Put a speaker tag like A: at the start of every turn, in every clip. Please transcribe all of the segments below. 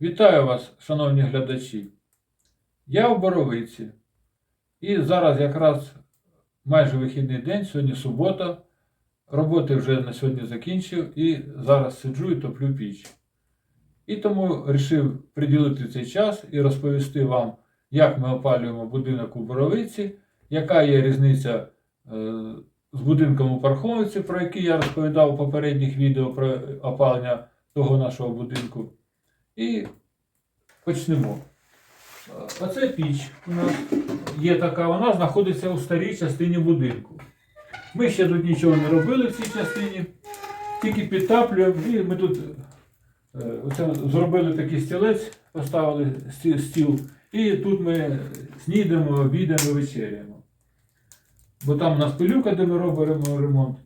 A: Вітаю вас, шановні глядачі. Я в Боровиці. І зараз якраз майже вихідний день, сьогодні субота. Роботи вже на сьогодні закінчив і зараз сиджу і топлю піч. І тому вирішив приділити цей час і розповісти вам, як ми опалюємо будинок у Боровиці, яка є різниця е, з будинком у Парховиці, про який я розповідав у попередніх відео про опалення того нашого будинку. І почнемо. Оце піч у нас є така, вона знаходиться у старій частині будинку. Ми ще тут нічого не робили в цій частині, тільки підтаплюємо і ми тут е, оце зробили такий стілець, поставили стіл, і тут ми снідаємо, обідаємо, вечеряємо. Бо там у нас пилюка, де ми робимо ремонт.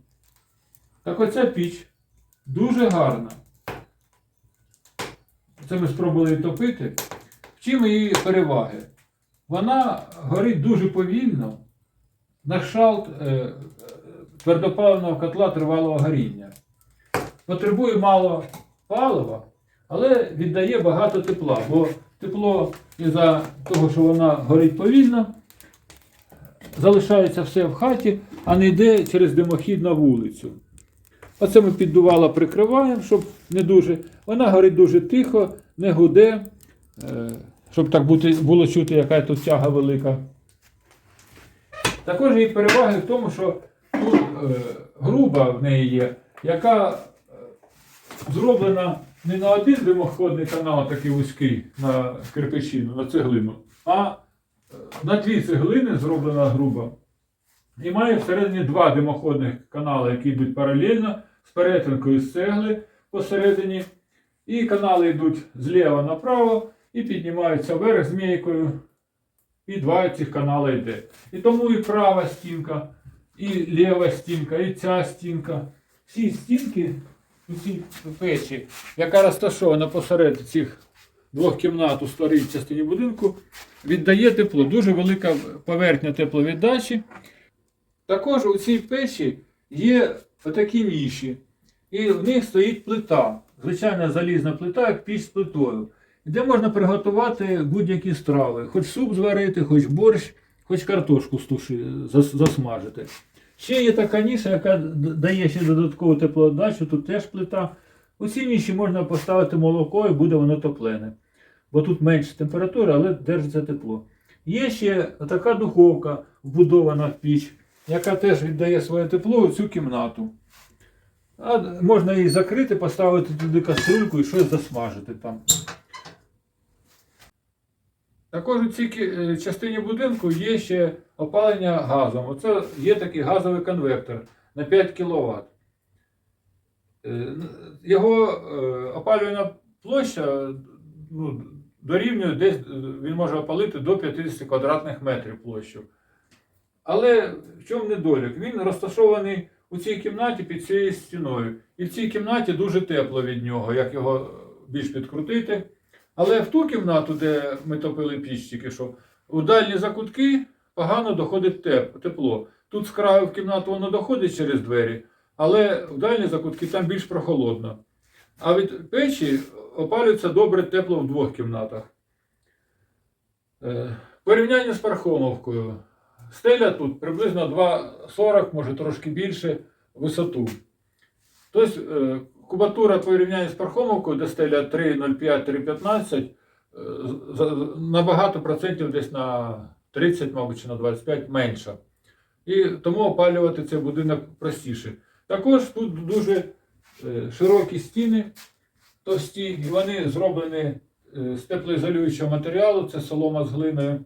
A: Так оця піч дуже гарна. Це ми спробували топити. В чим її переваги? Вона горить дуже повільно на кшталт е, е, твердопаливного котла тривалого горіння. Потребує мало палива, але віддає багато тепла, бо тепло із-за того, що вона горить повільно, залишається все в хаті, а не йде через димохід на вулицю. Оце ми піддувало прикриваємо, щоб не дуже. Вона горить дуже тихо, не гуде, е, щоб так було чути, яка тут тяга велика. Також її переваги в тому, що тут е, груба в неї є, яка е, зроблена не на один димоходний канал, такий вузький на кирпичину, на цеглину, а на дві цеглини зроблена груба. І має всередині два димоходних канали, які йдуть паралельно з перетинкою з цегли посередині. І канали йдуть зліва направо і піднімаються вверх змійкою. І два цих канали йде. І тому і права стінка, і ліва стінка, і ця стінка. Всі стінки у цій печі, яка розташована посеред цих двох кімнат у старій частині будинку, віддає тепло. Дуже велика поверхня тепловіддачі. Також у цій печі є отакі ніші, і в них стоїть плита. Звичайна залізна плита, як піч з плитою, де можна приготувати будь-які страви, хоч суп зварити, хоч борщ, хоч картошку стуши, засмажити. Ще є така ніша, яка дає ще додаткову теплоотдачу, тут теж плита. У цій ніші можна поставити молоко і буде воно топлене. Бо тут менша температура, але держиться тепло. Є ще така духовка, вбудована в піч, яка теж віддає своє тепло у цю кімнату. А можна її закрити, поставити туди каструльку і щось засмажити там. Також у цій е, частині будинку є ще опалення газом. Оце є такий газовий конвектор на 5 кВт. Його е, опалювальна площа ну, дорівнює десь е, він може опалити до 50 квадратних метрів площу. Але в чому недолік? Він розташований у цій кімнаті під цією стіною. І в цій кімнаті дуже тепло від нього, як його більш підкрутити. Але в ту кімнату, де ми топили піч тільки що, у дальні закутки погано доходить теп- тепло. Тут з краю в кімнату воно доходить через двері, але в дальні закутки там більш прохолодно. А від печі опалюється добре тепло в двох кімнатах. Е, Порівняння з Пархомовкою. Стеля тут приблизно 2,40, може трошки більше висоту. Тобто е, кубатура порівняння з Пархомовкою, де стеля 3,05-3,15, е, за- набагато процентів десь на 30, мабуть, чи на 25 менша. І тому опалювати цей будинок простіше. Також тут дуже е, широкі стіни, товсті, і вони зроблені з теплоізолюючого матеріалу, це солома з глиною.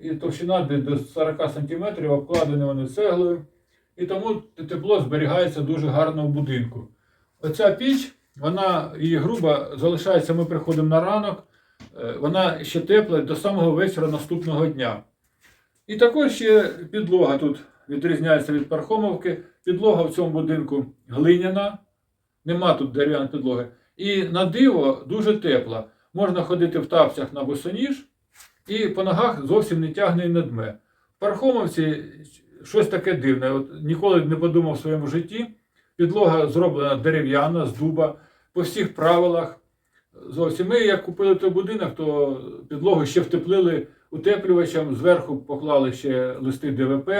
A: І товщина до 40 см, обкладені вони цеглою. І тому тепло зберігається дуже гарно в будинку. Оця піч, вона її груба залишається, ми приходимо на ранок, е, вона ще тепла до самого вечора наступного дня. І також ще підлога тут відрізняється від пархомовки. Підлога в цьому будинку глиняна, нема тут дерев'яної підлоги. І на диво дуже тепла. Можна ходити в тапцях на босоніж, і по ногах зовсім не тягне і не дме. Пархомовці щось таке дивне. От ніколи не подумав в своєму житті. Підлога зроблена дерев'яна з дуба по всіх правилах. зовсім. Ми як купили той будинок, то підлогу ще втеплили утеплювачем, зверху поклали ще листи ДВП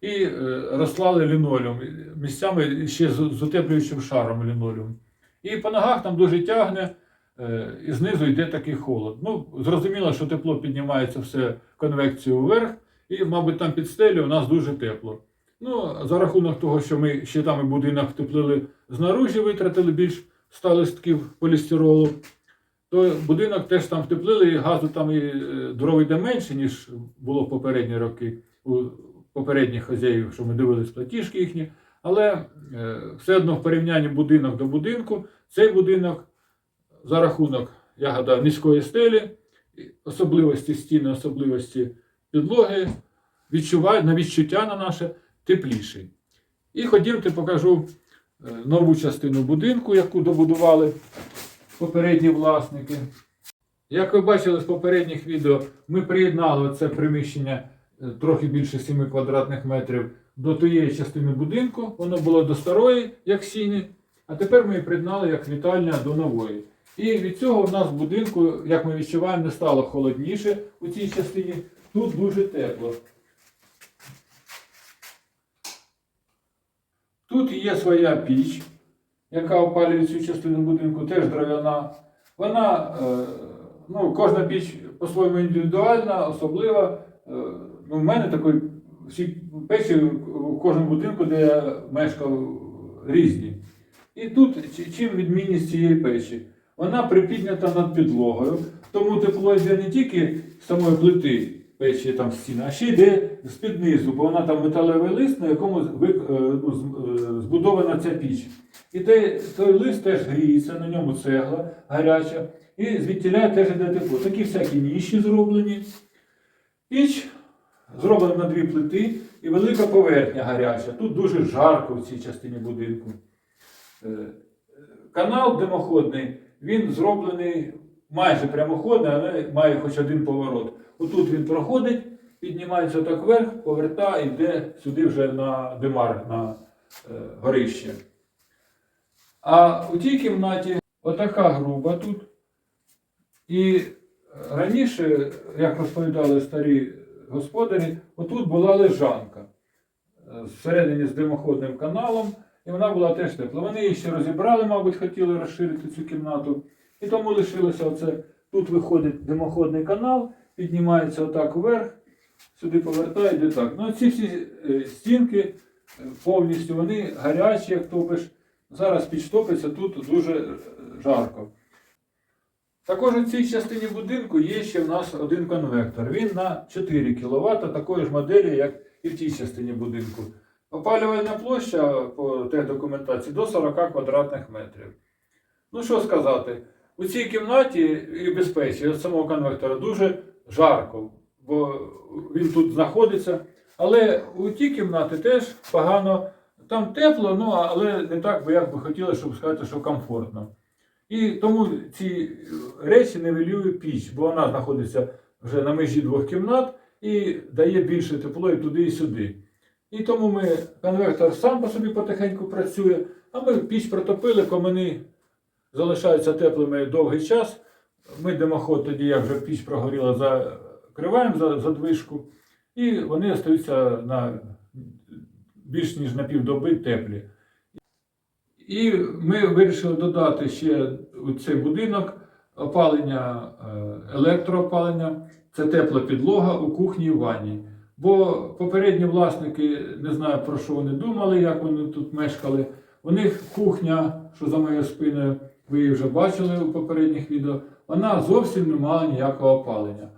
A: і е, розклали лінолеум. Місцями ще з, утеплюючим шаром лінолеум. І по ногах там дуже тягне, і знизу йде такий холод. Ну, зрозуміло, що тепло піднімається все конвекцією вверх, і, мабуть, там під стелю у нас дуже тепло. Ну, за рахунок того, що ми ще там і будинок втеплили знаружі, витратили більш 100 листків полістиролу, то будинок теж там втеплили, і газу там і е, дров йде менше, ніж було в попередні роки у попередніх хазяїв, що ми дивились платіжки їхні. Але е, все одно в порівнянні будинок до будинку, цей будинок за рахунок, я гадаю, низької стелі, особливості стіни, особливості підлоги, відчуває на відчуття на наше тепліший. І ходімте, покажу е, нову частину будинку, яку добудували попередні власники. Як ви бачили з попередніх відео, ми приєднали це приміщення е, трохи більше 7 квадратних метрів до тієї частини будинку. Воно було до старої, як сіні, а тепер ми її приєднали як вітальня до нової. І від цього в нас в будинку, як ми відчуваємо, не стало холодніше у цій частині. Тут дуже тепло. Тут є своя піч, яка опалює цю частину будинку, теж дерев'яна. Вона, е, ну, кожна піч по-своєму індивідуальна, особлива. Е, ну, в мене такої всі печі в кожному будинку, де я мешкав, різні. І тут чим відмінність цієї печі? Вона припіднята над підлогою, тому тепло йде не тільки з самої плити печі там стіни, а ще йде з-під низу, бо вона там металевий лист, на якому е, ну, е, збудована ця піч. І той, той лист теж гріється, на ньому цегла гаряча, і звідтіля теж йде тепло. Такі всякі ніші зроблені. Піч зроблена на дві плити і велика поверхня гаряча. Тут дуже жарко в цій частині будинку. Е, Канал димоходний, він зроблений майже прямоходний, але має хоч один поворот. Отут він проходить, піднімається так вверх, повертає, йде сюди вже на димар, на е, горище. А у тій кімнаті отака груба тут. І раніше, як розповідали старі господарі, отут була лежанка е, всередині з димоходним каналом, і вона була теж тепла. Вони її ще розібрали, мабуть, хотіли розширити цю кімнату. І тому лишилося оце. Тут виходить димоходний канал, піднімається отак вверх, сюди повертає, йде так. Ну, ці всі е, стінки е, повністю вони гарячі, як топиш. Зараз піч топиться, тут дуже е, жарко. Також у цій частині будинку є ще в нас один конвектор. Він на 4 кВт, такої ж моделі, як і в тій частині будинку. Опалювальна площа по техдокументації до 40 квадратних метрів. Ну що сказати, у цій кімнаті і безпечі від самого конвектора дуже жарко, бо він тут знаходиться. Але у тій кімнаті теж погано. Там тепло, ну але не так, би як би хотіли, щоб сказати, що комфортно. І тому ці речі нивелює піч, бо вона знаходиться вже на межі двох кімнат і дає більше тепло і туди, і сюди. І тому ми конвектор сам по собі потихеньку працює, а ми піч протопили, комини залишаються теплими довгий час. Ми димоход тоді, як вже піч прогоріла, закриваємо за задвижку, і вони остаються на більш ніж на півдоби теплі. І ми вирішили додати ще у цей будинок опалення, е, електроопалення, це тепла підлога у кухні і ванні. Бо попередні власники не знаю про що вони думали, як вони тут мешкали. У них кухня, що за моєю спиною, ви її вже бачили у попередніх відео, вона зовсім не мала ніякого опалення.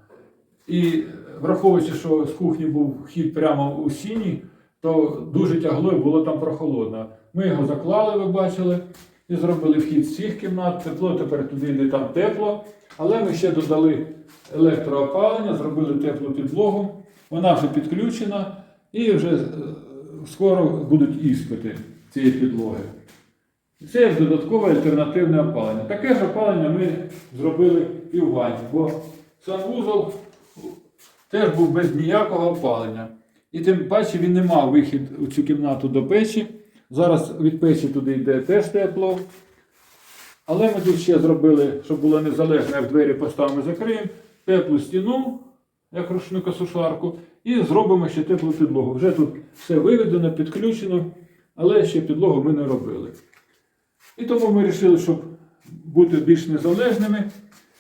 A: І враховуючи, що з кухні був вхід прямо у сіні, то дуже тягло і було там прохолодно. Ми його заклали, ви бачили, і зробили вхід з всіх кімнат. Тепло тепер туди йде там тепло. Але ми ще додали електроопалення, зробили теплу підлогу. Вона вже підключена і вже е, скоро будуть іспити цієї підлоги. Це як додаткове альтернативне опалення. Таке ж опалення ми зробили і в ванні, бо санвузол теж був без ніякого опалення. І тим паче він не мав вихід у цю кімнату до печі. Зараз від печі туди йде теж тепло. Але ми тут ще зробили, щоб було незалежно, як двері поставимо закриємо, теплу стіну, як рушникосушарку, і зробимо ще теплу підлогу. Вже тут все виведено, підключено, але ще підлогу ми не робили. І тому ми вирішили, щоб бути більш незалежними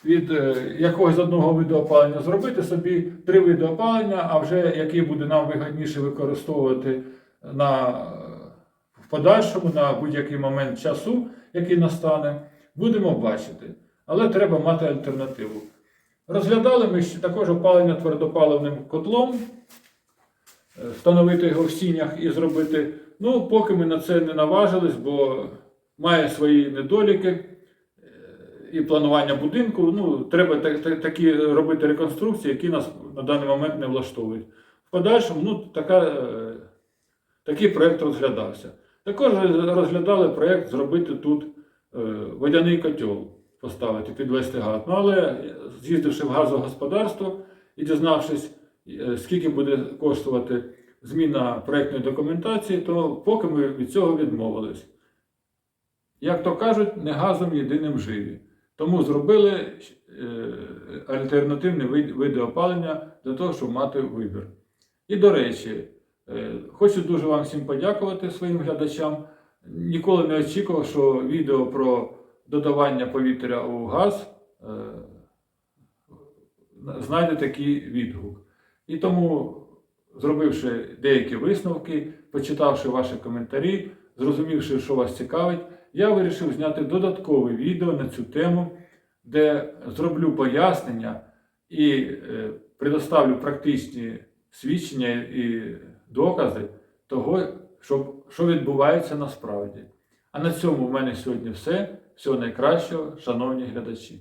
A: від е, якогось одного виду опалення, зробити собі три види опалення, а вже який буде нам вигідніше використовувати на, в подальшому на будь-який момент часу, який настане, будемо бачити. Але треба мати альтернативу. Розглядали ми ще також опалення твердопаливним котлом, е, встановити його в сінях і зробити. Ну, поки ми на це не наважились, бо має свої недоліки е, і планування будинку. Ну, треба так- так- такі робити реконструкції, які нас на даний момент не влаштовують. В подальшому ну, така, е, такий проєкт розглядався. Також розглядали проєкт зробити тут водяний котел, поставити, підвести газ. Ну, але з'їздивши в газогосподарство і дізнавшись, е, скільки буде коштувати зміна проєктної документації, то поки ми від цього відмовились. Як то кажуть, не газом єдиним живі. Тому зробили е, альтернативні види опалення для того, щоб мати вибір. І до речі, е, хочу дуже вам всім подякувати своїм глядачам. Ніколи не очікував, що відео про додавання повітря у газ е, знайде такий відгук. І тому, зробивши деякі висновки, почитавши ваші коментарі, зрозумівши, що вас цікавить, я вирішив зняти додаткове відео на цю тему, де зроблю пояснення і е, предоставлю практичні свідчення і докази того, що, відбувається насправді. А на цьому в мене сьогодні все. Всього найкращого, шановні глядачі.